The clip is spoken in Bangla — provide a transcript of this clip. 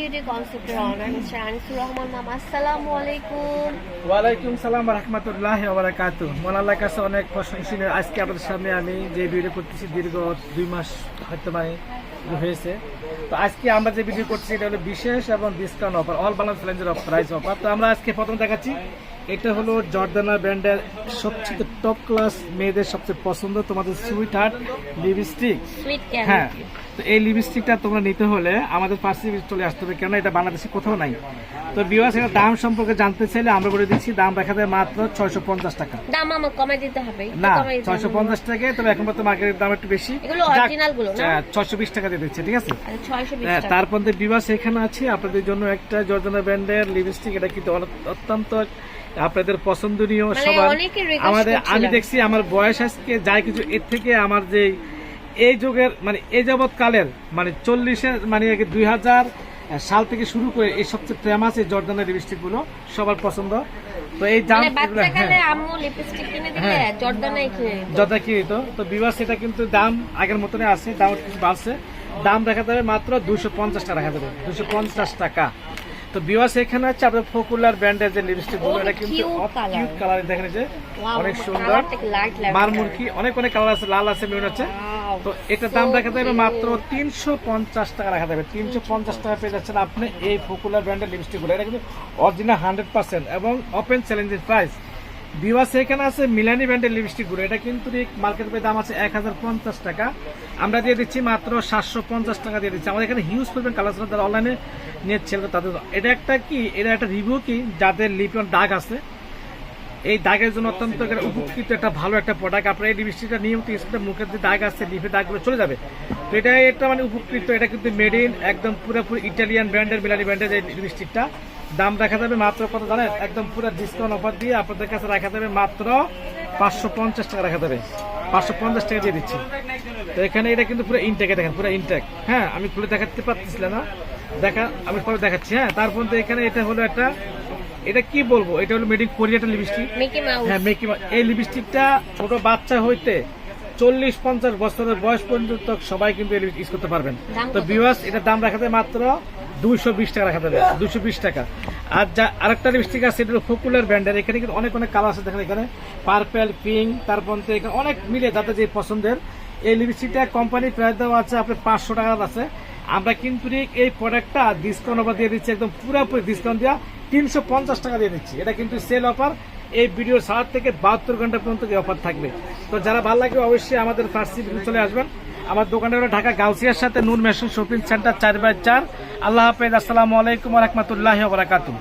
বিউটি কনসেপ্টের আনিসুর রহমান আসসালামু আলাইকুম। সালাম মোলাল্লার কাছে অনেক প্রশংসনীয়। আজকে আপনাদের সামনে আমি যে ভিডিও করতেছি দীর্ঘ দুই মাস হয়তো মানে হয়েছে। তো আজকে আমরা যে ভিডিও করছি এটা হলো বিশেষ এবং ডিসকাউন্ট অফার অল রেঞ্জের প্রাইস অফার তো আমরা আজকে প্রথম দেখাচ্ছি এটা হলো জর্দানা ব্র্যান্ডের সবচেয়ে টপ ক্লাস মেয়েদের সবচেয়ে পছন্দ তোমাদের সুইট হার্ট লিপস্টিক হ্যাঁ তো এই লিপস্টিকটা তোমরা নিতে হলে আমাদের পাশে চলে আসতে হবে কেন এটা বাংলাদেশে কোথাও নাই। তো বিওয়াস এর দাম সম্পর্কে জানতে চাইলে আমরা বলে দিচ্ছি দাম দেখা যায় মাত্র ছয়শো পঞ্চাশ টাকা। দাম আমার কমে দিতে হবে না ছয়শো। পঞ্চাশ টাকা তবে এখন তো মার্কেটের দাম একটু বেশি। এগুলো original গুলো না? ছয়শো বিশ টাকা দিয়ে দিচ্ছে ঠিক আছে? আচ্ছা হ্যাঁ, তারপর দিয়ে বিবাস এখানে আছে আপনাদের জন্য একটা জর্দানা ব্র্যান্ডের লিপস্টিক এটা কিন্তু অত্যন্ত আপনাদের পছন্দনীয় মানে সবার। আমাদের আমি দেখছি আমার বয়স আজকে যাই কিছু এর থেকে আমার যে এই যুগের মানে এই যাবৎ কালের মানে চল্লিশের মানে দুই হাজার সাল থেকে শুরু করে এই সবচেয়ে ফেমাস এই জর্দানের লিপস্টিকগুলো সবার পছন্দ। তো এই দাম মানে বাচ্চাকালে হ্যাঁ। কিনে হ্যাঁ। তো তো বিবাহ সেটা কিন্তু দাম আগের মতনই আছে দাম বাড়ছে। দাম দেখা যাবে মাত্র দুশো পঞ্চাশ টাকা রাখা যাবে। দুশো পঞ্চাশ টাকা। তো বিবাস এখানে হচ্ছে আপনার পপুলার ব্র্যান্ডের যে লিপস্টিকগুলো Oh, এটা কিন্তু কিউট কালার দেখেন যে অনেক সুন্দর। মারমুরকি অনেক অনেক কালার আছে লাল আছে মেরুন আছে। তো এটার দাম রাখা যাবে মাত্র তিনশো পঞ্চাশ টাকা রাখা যাবে। তিনশো পঞ্চাশ টাকা পেয়ে যাচ্ছেন আপনি এই পপুলার ব্র্যান্ডের লিপস্টিকগুলো। এটা কিন্তু অরিজিনাল হান্ড্রেড পার্সেন্ট এবং ওপেন চ্যালেঞ্জের প্রাইস বিওয়াস এখানে আছে মিলানি ব্র্যান্ডের লিপস্টিকগুলো এটা কিন্তু মার্কেট পেয়ে দাম আছে এক হাজার পঞ্চাশ টাকা। আমরা দিয়ে দিচ্ছি মাত্র সাতশো পঞ্চাশ টাকা দিয়ে দিচ্ছি। আমাদের এখানে হিউজ পরিমাণ কালার আছে, যারা অনলাইনে নিয়েছিল তাদের। এটা একটা কি, এটা একটা রিভিউ কি, যাদের লিপন দাগ আছে। এই দাগের জন্য অত্যন্ত উপকৃত একটা ভালো একটা প্রোডাক্ট আপনার এই লিপস্টিকটা নিয়মিত মুখের যে দাগ আছে, লিপের দাগগুলো চলে যাবে। তো এটা এটা মানে উপকৃত এটা কিন্তু মেড ইন একদম পুরোপুরি ইটালিয়ান ব্র্যান্ডের মিলানি ব্র্যান্ডের এই লিপস্টিকটা দাম রাখা যাবে মাত্র কত জানেন? একদম পুরো ডিসকাউন্ট অফার দিয়ে আপনাদের কাছে রাখা যাবে মাত্র পাঁচশো পঞ্চাশ টাকা রাখা যাবে। পাঁচশো পঞ্চাশ টাকা দিয়ে দিচ্ছি। তো এখানে এটা কিন্তু পুরো ইনটেকে দেখেন পুরো ইনটেক হ্যাঁ আমি খুলে দেখাতে পারতেছিলাম না। দেখা আমি পরে দেখাচ্ছি হ্যাঁ। তারপর তো এখানে এটা হলো একটা এটা কি বলব? এটা হলো মেডিক কোরিয়াটা লিপস্টিক হ্যাঁ মেকি এই লিপস্টিকটা ছোট বাচ্চা হইতে চল্লিশ পঞ্চাশ বছরের বয়স পর্যন্ত সবাই কিন্তু ইউজ করতে পারবেন। তো? বিওয়াস এটার দাম রাখাতে মাত্র দুইশো বিশ টাকা রাখাতে দুইশো দুশো বিশ টাকা। আর যা আরেকটা লিপস্টিক আছে এটা পপুলার ব্র্যান্ডের এখানে কিন্তু অনেক অনেক কালার আছে দেখেন এখানে। পার্পেল পিঙ্ক তারপর এখানে অনেক মিলে যাতে যে পছন্দের। এই লিপস্টিকটা কোম্পানি প্রায় দেওয়া আছে আপনার পাঁচশো টাকার আছে। আমরা কিন্তু এই প্রোডাক্টটা ডিসকাউন্ট অফার দিয়ে দিচ্ছি, একদম পুরোপুরি ডিসকাউন্ট দেওয়া তিনশো পঞ্চাশ টাকা দিয়ে দিচ্ছি। এটা কিন্তু সেল অফার এই ভিডিও সাত থেকে বাহাত্তর ঘণ্টা পর্যন্ত এই অফার থাকবে। তো যারা ভালো লাগে অবশ্যই আমাদের ফার্সি চলে আসবেন। আমার দোকানে হলো ঢাকা গাউসিয়ার সাথে নুন মেশিন শপিং সেন্টার চার বাই চার। আল্লাহ হাফেজ। আসসালামু আলাইকুম রহমতুল্লাহ বারাকাতুম